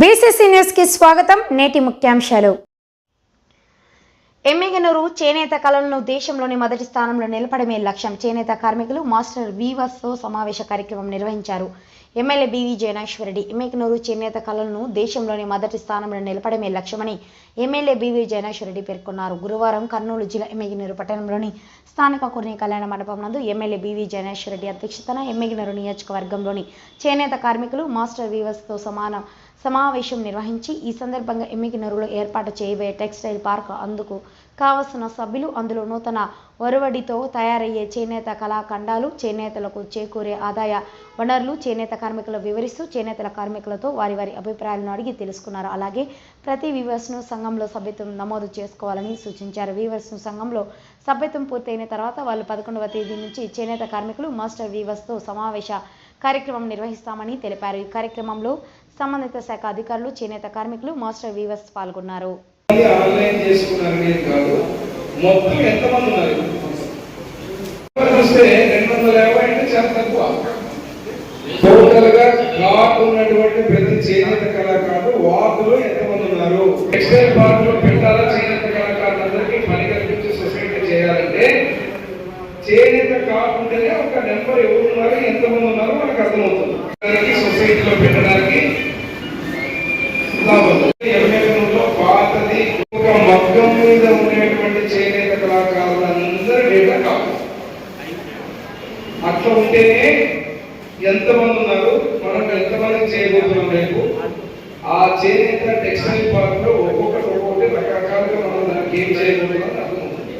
BCC న్యూస్కి స్వాగతం నేటి ముఖ్యాంశాలు. ఎమ్మిగనూరు చేనేత కళలను దేశంలోని మొదటి స్థానంలో నిలపడమే లక్ష్యం. చేనేత కార్మికులు మాస్టర్ వివస్తో సమావేశ కార్యక్రమం నిర్వహించారు. ఎమ్మెల్యే బివి జయనాశ్వరరెడ్డి ఎమ్మిగనూరు చేనేత కళలను దేశంలోని మొదటి స్థానంలో నిలపడమే లక్ష్యమని ఎమ్మెల్యే బివి జయనాశ్వరరెడ్డి పేర్కొన్నారు. గురువారం కర్నూలు జిల్లా ఎమ్మెగినూరు పట్టణంలోని స్థానిక కుర్ని కళ్యాణ మండపం నందు ఎమ్మెల్యే బివి జయనాశ్వరరెడ్డి అధ్యక్షతన ఎమ్మిగనూరు నియోజకవర్గంలోని చేనేత కార్మికులు మాస్టర్ వివస్తో సమానం సమాన సమావేశం నిర్వహించి ఈ సందర్భంగా ఎమ్మిగినరులో ఏర్పాటు చేయబోయే టెక్స్టైల్ పార్క్ అందుకు కావలసిన సభ్యులు అందులో నూతన ఒరవడితో తయారయ్యే చేనేత కళాఖండాలు చేనేతలకు చేకూరే ఆదాయ వనరులు చేనేత కార్మికులు వివరిస్తూ చేనేతల కార్మికులతో వారి వారి అభిప్రాయాలను అడిగి తెలుసుకున్నారు. అలాగే ప్రతి వీవర్స్ను సంఘంలో సభ్యత్వం నమోదు చేసుకోవాలని సూచించారు. వీవర్స్ను సంఘంలో సభ్యత్వం పూర్తయిన తర్వాత వాళ్ళు పదకొండవ తేదీ నుంచి చేనేత కార్మికులు మాస్టర్ వీవర్స్తో సమావేశ కార్యక్రమం నిర్వహిస్తామని తెలిపారు. ఈ కార్యక్రమంలో సంబంధిత శాఖ అధికారులు చేనేత కార్మికులు మాస్టర్ వీవర్స్ పాల్గొన్నారు. ఉన్నటువంటి ప్రతి చేనేత కళాకారులు వార్డులో ఎంతమంది ఉన్నారు? టెక్స్టైల్ పార్క్లో పెట్టాలా చేనేత కళాకారులందరికీ పని సొసైటీ చేయాలంటే చేనేత కార్డు ఒక నెంబర్ ఎవరు ఉన్నారు ఎంతమంది ఉన్నారో మనకు అర్థమవుతుంది. సొసైటీలో పెట్టడానికి ఎమ్మెల్యేలో పాతది ఒక మగ్గం మీద ఉండేటువంటి చేనేత కళాకారులందరూ డేటా కావాలి అట్లా ఉంటేనే ఎంతమంది ఉన్నారు మనం ఎంతమంది చేయబోతున్నాం రేపు ఆ చేనేత టెక్స్టైల్ పార్క్లో ఒక్కొక్కటి ఒక్కొక్కటి రకరకాలుగా మనం దానికి ఏం చేయబోతున్నాం అర్థమవుతుంది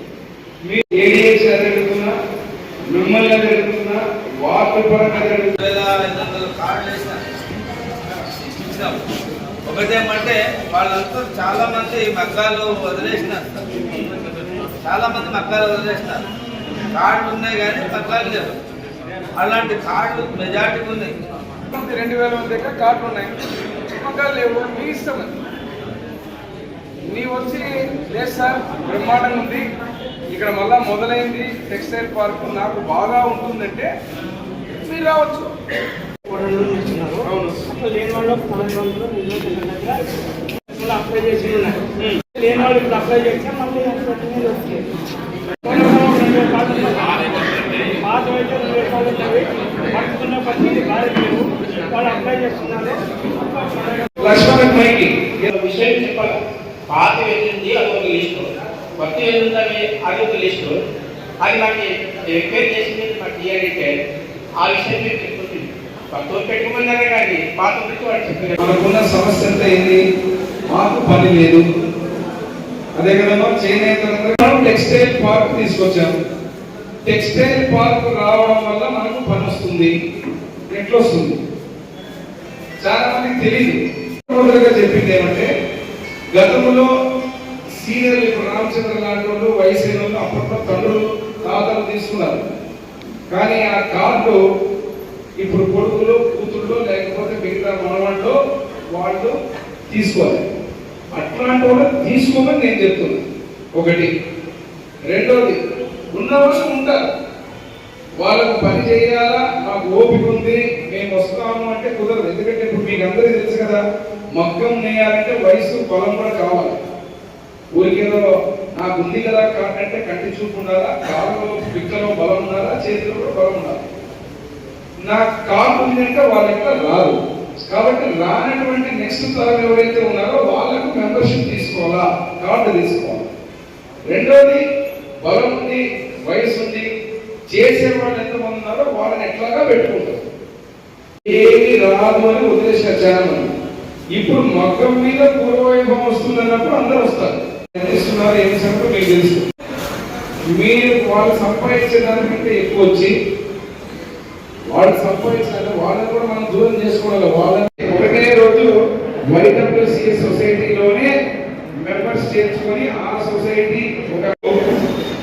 మీరు ఏడిఎస్ అడుగుతున్నా మిమ్మల్ని అడుగుతున్నా వార్డు పరంగా అడుగుతున్నా వేల ఐదు వందల కార్డులు వేసినాం ఇచ్చినాం. ఒకటేమంటే వాళ్ళంతా చాలా మంది మగ్గాలు వదిలేసినారు. చాలా మంది మగ్గాలు వదిలేసినారు. కార్డులు ఉన్నాయి కానీ మగ్గాలు లేవు. అలాంటి కార్డులు మెజార్టీ ఉన్నాయి. రెండు వేల మంది దగ్గర కార్డులు ఉన్నాయి. మగ్గాలు లేవు. మీ ఇష్టం నీ వచ్చి లేదు సార్ బ్రహ్మాండంగా ఉంది. ఇక్కడ మళ్ళా మొదలైంది టెక్స్టైల్ పార్క్ నాకు బాగా ఉంటుందంటే మీరు రావచ్చు. అప్లై చేసి లేని వాళ్ళు ఇప్పుడు అప్లై చేస్తే మళ్ళీ పాత అయితే రెండు రూపాయలు పద్దెనిమిది వాళ్ళు అప్లై చేస్తున్నారు విషయం చెప్పాలి. పాత వెళ్ళింది అది భక్తి లిస్టు కొత్త వెళ్ళింది అది ఒక లిస్టు అది నాకు రిపేర్ చేసింది నాకు ఇయ్యాలంటే ఆ విషయం మీరు చెప్పుకుంటుంది భక్తులు పెట్టుకున్నారే కానీ పాత గురించి వాడు చెప్పారు మనకున్న సమస్య అంతా ఏంది? మాకు పని లేదు. అదే కదమ్మా చేనేత మనం టెక్స్టైల్ పార్క్ తీసుకొచ్చాము. టెక్స్టైల్ పార్క్ రావడం వల్ల మనకు పని వస్తుంది. ఎట్లా వస్తుంది? చాలా మందికి తెలియదు చెప్పింది ఏమంటే గతంలో సీనియర్ ఇప్పుడు రామచంద్ర లాంటి వాళ్ళు వయసు అయిన వాళ్ళు అప్పట్లో తండ్రులు తాతలు తీసుకున్నారు. కానీ ఆ కార్డు ఇప్పుడు కొడుకులు కూతుళ్ళు లేకపోతే మిగతా మనవాళ్ళు వాళ్ళు తీసుకోవాలి. అట్లాంటి వాళ్ళు తీసుకోమని నేను చెప్తున్నా. ఒకటి. రెండోది ఉన్నవాళ్ళు ఉంటారు. వాళ్ళకు పని చేయాలా? మాకు ఓపిక ఉంది మేము వస్తాము అంటే కుదరదు. ఎందుకంటే ఇప్పుడు మీకు అందరికీ తెలుసు కదా మగ్గం నేయాలంటే వయసు బలం కూడా కావాలి. ఊరికేదో నాకు ఉంది కదా కా- అంటే కంటి చూపు ఉండాలా? కాళ్ళలో పిక్కలో బలం ఉండాలా? చేతిలో కూడా బలం ఉండాలి? నాకు ఉంది ఉందంటే వాళ్ళ యొక్క రాదు కాబట్టి రానటువంటి నెక్స్ట్ తరం ఎవరైతే ఉన్నారో వాళ్ళకు మెంబర్షిప్ తీసుకోవాలా? కార్డు తీసుకోవాలి. రెండోది బలం ఉంది వయసు ఉంది చేసే వాళ్ళు ఎంతమంది ఉన్నారో వాళ్ళని ఎట్లాగా పెట్టుకుంటారు? ఏమి రాదు అని వదిలేసిన చాలా మంది ఇప్పుడు మగ్గం మీద పూర్వవైభవం వస్తుంది అన్నప్పుడు అందరూ వస్తారు. ఇస్తున్నారు ఏం సంఖ్య మీకు తెలుసు మీరు వాళ్ళు సంపాదించే దానికంటే ఎక్కువ వచ్చి వాళ్ళు సంపాదించాలి వాళ్ళని కూడా మనం దూరం చేసుకోవాలి. వాళ్ళని ఒకటే రోజు వైడబ్ల్యూసీ సొసైటీలోనే మెంబర్స్ చేర్చుకొని ఆ సొసైటీ ఒక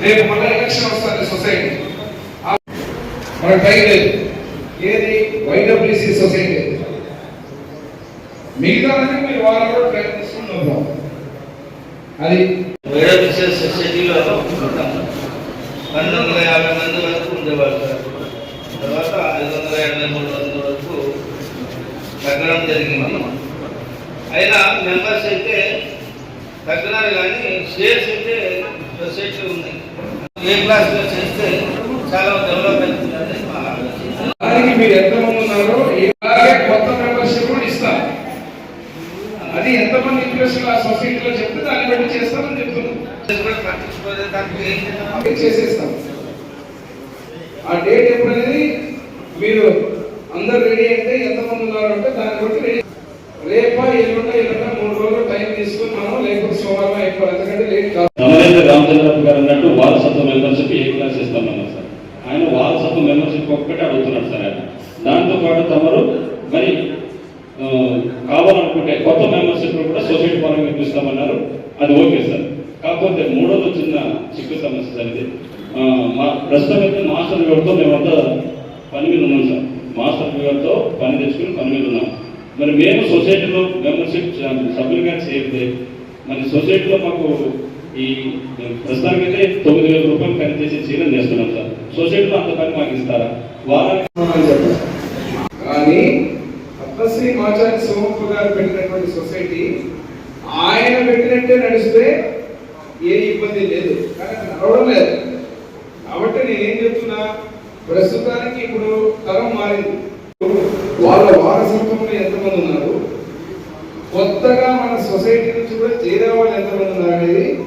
రేపు మళ్ళీ ఎలక్షన్ వస్తుంది సొసైటీ. మన టైం లేదు ఏది? YWC society. మిగతా మీరు వాళ్ళ కూడా ప్రయత్నిస్తున్నాం అది వేరే బిజినెస్ సొసైటీలో పన్నెండు వందల యాభై మంది వరకు ఉండేవాళ్ళు తర్వాత ఐదు వందల ఎనభై మూడు వందల వరకు తగ్గడం జరిగింది అయినా మెంబర్స్ అయితే తగ్గినారు కానీ షేర్స్ అయితే సొసైటీ ఉన్నాయి ఏ క్లాస్లో చేస్తే చాలా డెవలప్ అవుతుందని మా ఆలోచన దానికి మీరు ఎంతమంది ఉన్నారో ఇలాగే కొత్త మెంబర్షిప్ కూడా ఇస్తారు. అది ఎంతమంది ఇంట్రెస్ట్ ఆ సొసైటీలో బట్టి చేస్తామని చెప్తున్నాం చేసేస్తాం. ఆ డేట్ ఎప్పుడు అనేది మీరు అందరు రెడీ అయితే ఎంతమంది ఉన్నారు అంటే దాన్ని బట్టి రెడీ రేపా ఎల్లుండ ఎల్లుండ మూడు రోజులు టైం తీసుకొని మనం లేకపోతే సోమవారం అయిపోవాలి. ఎందుకంటే లేట్ కాదు. రామచంద్రరావు గారు అన్నట్టు వారసత్వ మెంబర్షిప్ ఏ క్లాస్ ఇస్తామన్నారు సార్. ఆయన వారసత్వ మెంబర్షిప్ ఒక్కటే అడుగుతున్నాడు సార్ ఆయన. దాంతో పాటు తమరు మరి ఆ, కావాలనుకుంటే కొత్త మెంబర్షిప్ కూడా సొసైటీ పరంగా ఇప్పిస్తామన్నారు అది ఓకే సార్. కాకపోతే మూడోది చిన్న చిక్కు సమస్య సార్ ఇది. మా ప్రస్తుతం అయితే మాస్టర్ వ్యూవర్తో మేమంతా పని మీద ఉన్నాం సార్. మాస్టర్ వ్యూవర్తో పని తెచ్చుకుని పని మీద ఉన్నాం. మరి మేము సొసైటీలో మెంబర్షిప్ సభ్యులుగా చేరితే మరి సొసైటీలో మాకు ఈ ప్రస్తుతానికి అయితే తొమ్మిది వేల రూపాయలు ఖరీదు చేసి చేస్తున్నాం సార్. సొసైటీలో అంత పని మాకు ఇస్తారా? వారానికి కానీ పద్మశ్రీ మాచారి సోమప్ప గారు పెట్టినటువంటి సొసైటీ ఆయన పెట్టినట్టే నడిస్తే ఏ ఇబ్బంది లేదు. కానీ నడవడం లేదు. కాబట్టి నేనేం చెప్తున్నా? ప్రస్తుతానికి ఇప్పుడు తరం మారింది. వాళ్ళ వారసత్వంలో ఎంతమంది ఉన్నారు? కొత్తగా మన సొసైటీ నుంచి కూడా చేరే వాళ్ళు ఎంతమంది ఉన్నారు అనేది?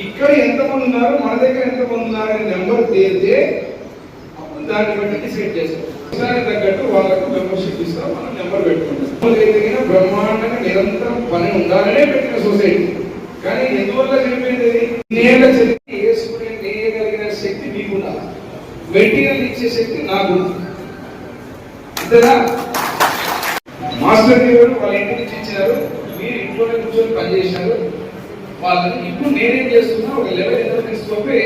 ఇక్కడ ఎంతమంది ఉన్నారు? మన దగ్గర ఎంతమంది ఉన్నారు అనే నెంబర్ తేలితే అప్పుడు దాన్ని బట్టి డిసైడ్ చేస్తాం. తగ్గట్టు వాళ్ళకు మెంబర్షిప్ ఇస్తాం. మనం నెంబర్ పెట్టుకుంటాం. తగిన నిరంతరం పని ఉండాలనే పెట్టిన సొసైటీ. కానీ ఎందువల్ల చనిపోయింది అది? నేల శక్తి వేసుకునే నేయగలిగిన శక్తి మీకు మెటీరియల్ ఇచ్చే శక్తి నాకు అంతేనా? మాస్టర్ గారు వాళ్ళ ఇంటి నుంచి ఇచ్చారు. మీరు ఇంట్లోనే కూర్చొని పనిచేశారు వాళ్ళని ఇప్పుడు నేనేం చేస్తున్నా ఒక లెవెల్ ఎంత తీసుకొని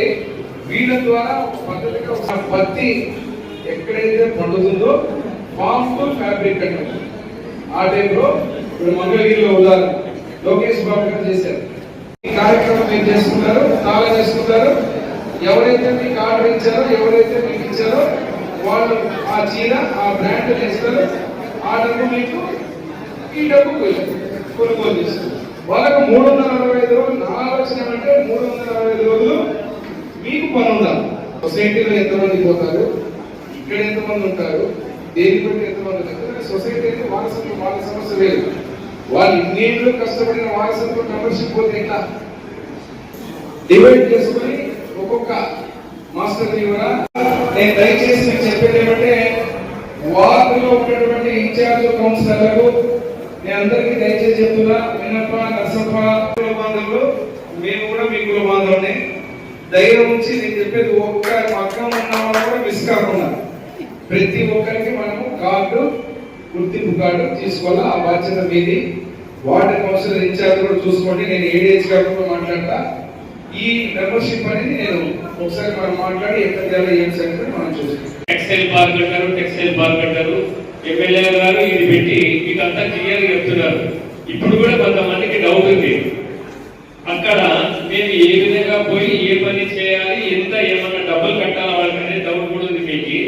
వీళ్ళ ద్వారా పద్ధతిగా ఒక పత్తి ఎక్కడైతే పండుతుందో ఫార్మ్ఫుల్ ఫ్యాబ్రిక్ అంటారు ఆ టైంలో ఇప్పుడు మంగళగిరిలో ఉదాహరణ లోకేష్ బాబు గారు చేశారు. ఈ కార్యక్రమం ఏం చేసుకున్నారు చాలా చేసుకుంటారు ఎవరైతే మీకు ఆర్డర్ ఇచ్చారో ఎవరైతే మీకు ఇచ్చారో వాళ్ళు ఆ చీర ఆ బ్రాండ్ వేస్తారు. ఆ డబ్బు మీకు ఈ డబ్బు కొనుగోలు చేస్తారు. వాళ్ళకు మూడు వందల అరవై ఐదు రోజులు నా ఆలోచన అంటే మూడు వందల అరవై ఐదు రోజులు మీకు పని ఉండాలి. సొసైటీలో ఎంతమంది పోతారు? ఇక్కడ ఎంతమంది ఉంటారు? దేని బట్టి ఎంతమంది సొసైటీ అయితే వారసత్వం వాళ్ళ సమస్య లేదు. వాళ్ళు ఇన్నేళ్ళు కష్టపడిన వారసత్వం మెంబర్షిప్ పోతే ఎట్లా? డివైడ్ చేసుకొని ఒక్కొక్క మాస్టర్ ఇవ్వరా నేను దయచేసి మీకు చెప్పేది ఏమంటే వార్డులో ఉన్నటువంటి ఇన్ఛార్జ్ కౌన్సిలర్లకు నేను అందరికీ దయచేసి చెప్తున్నా వినప్ప నరసప్ప కుల బాంధవులు మేము కూడా మీ కుల బాంధవుని ధైర్యం ఉంచి నేను చెప్పేది ఒక్క పక్కన ఉన్న వాళ్ళు కూడా మిస్ కాకుండా ప్రతి ఒక్కరికి మనము కార్డు గుర్తింపు కార్డు తీసుకోవాలా ఆ బాధ్యత మీది. వాటర్ కౌన్సిలర్ ఇన్ఛార్జ్ కూడా చూసుకోండి నేను ఏడేజ్ కాకుండా మాట్లాడతా. ఈ మెంబర్షిప్ అనేది నేను ఒకసారి మనం మాట్లాడి ఎక్కడ చేయాలి ఏం సంగతి మనం చూస్తాం టెక్స్టైల్ పార్క్ అంటారు టెక్స్టైల్ పార్క్ అంటారు ఎమ్మెల్యే గారు ఇది పెట్టి మీకు అంతా క్లియర్ చెప్తున్నారు. ఇప్పుడు కూడా కొంతమందికి డౌట్ ఉంది. అక్కడ మేము ఏ విధంగా పోయి ఏ పని చేయాలి ఎంత ఏమన్నా డబ్బులు కట్టాలా వాళ్ళకనే డౌట్ కూడా ఉంది మీకు.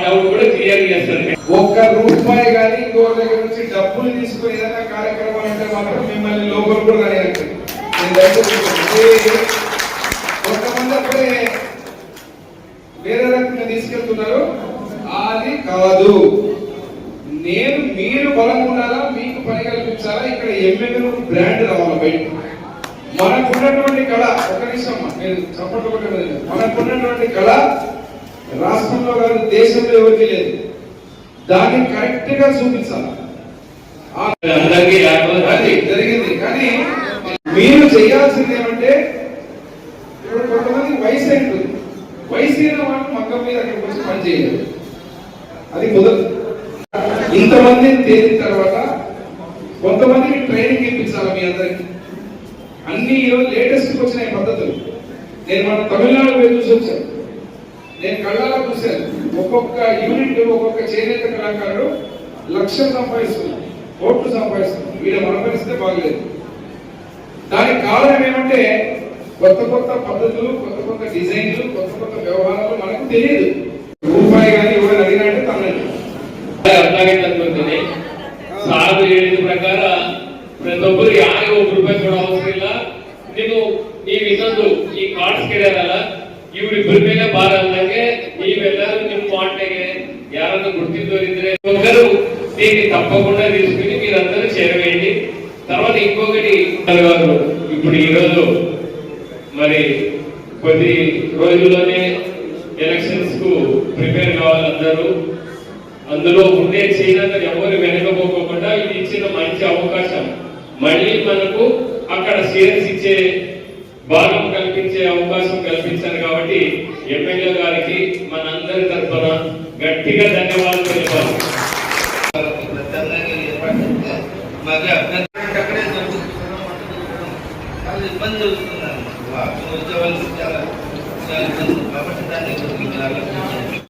డౌట్ కూడా క్లియర్ చేస్తారు ఒక్క రూపాయి కానీ ఇంకో దగ్గర నుంచి డబ్బులు తీసుకుని ఏదైనా కార్యక్రమాలు అంటే మాత్రం మిమ్మల్ని లోపల కూడా కొంతమంది అప్పుడే వేరే రకంగా తీసుకెళ్తున్నారు. అది కాదు. నేను మీరు బలం ఉండాలా మీకు పని కల్పించాలా ఇక్కడ ఎమ్మెల్యే బ్రాండ్ రావాలి బయట. మనకున్నటువంటి కళ ఒక నిమిషం నేను చప్పట్లు కొట్టలేదు మనకున్నటువంటి కళ రాష్ట్రంలో కాదు దేశంలో ఎవరికి లేదు. దాన్ని కరెక్ట్గా చూపించాలి. అది జరిగింది. కానీ మీరు చేయాల్సింది ఏమంటే ఇప్పుడు కొంతమంది వయసు ఉంటుంది వయసు అయిన వాళ్ళు మగ్గం మీద అక్కడికి వచ్చి పని చేయలేదు. అది కుదరదు ఇంతమంది తేలిన తర్వాత కొంతమందికి ట్రైనింగ్ ఇప్పించాలి మీ అందరికి. అన్ని ఈరోజు లేటెస్ట్ వచ్చిన పద్ధతులు. నేను మన తమిళనాడు పోయి చూసి వచ్చాను. నేను కళ్ళారా చూశాను. ఒక్కొక్క యూనిట్ ఒక్కొక్క చేనేత కళాకారుడు లక్షలు సంపాదిస్తున్నారు కోట్లు సంపాదిస్తున్నారు వీళ్ళ మన బాగలేదు. దానికి కారణం ఏమంటే కొత్త కొత్త పద్ధతులు కొత్త కొత్త డిజైన్లు కొత్త కొత్త వ్యవహారాలు మనకు తెలియదు. తప్పకుండా తీసుకుని మీరందరూ చేరవేయండి. తర్వాత ఇంకొకటి గారు ఇప్పుడు ఈ మరి కొద్ది రోజుల్లోనే ఎలక్షన్స్కు ప్రిపేర్ కావాలి అందరూ. అందులో ఉండే చేయనంత ఎవరు వెనకపోకుండా ఇది ఇచ్చిన మంచి అవకాశం. మళ్ళీ మనకు అక్కడ సీరియస్ ఇచ్చే భాగం కల్పించే అవకాశం కల్పించారు కాబట్టి ఎమ్మెల్యే గారికి మనందరి తరఫున గట్టిగా ధన్యవాదాలు తెలిపాలి. బాగా అక్కడే చాలా ఇబ్బంది జరుగుతుంది ఉద్యోగాల గురించి చాలా ఇబ్బంది కాబట్టి దాన్ని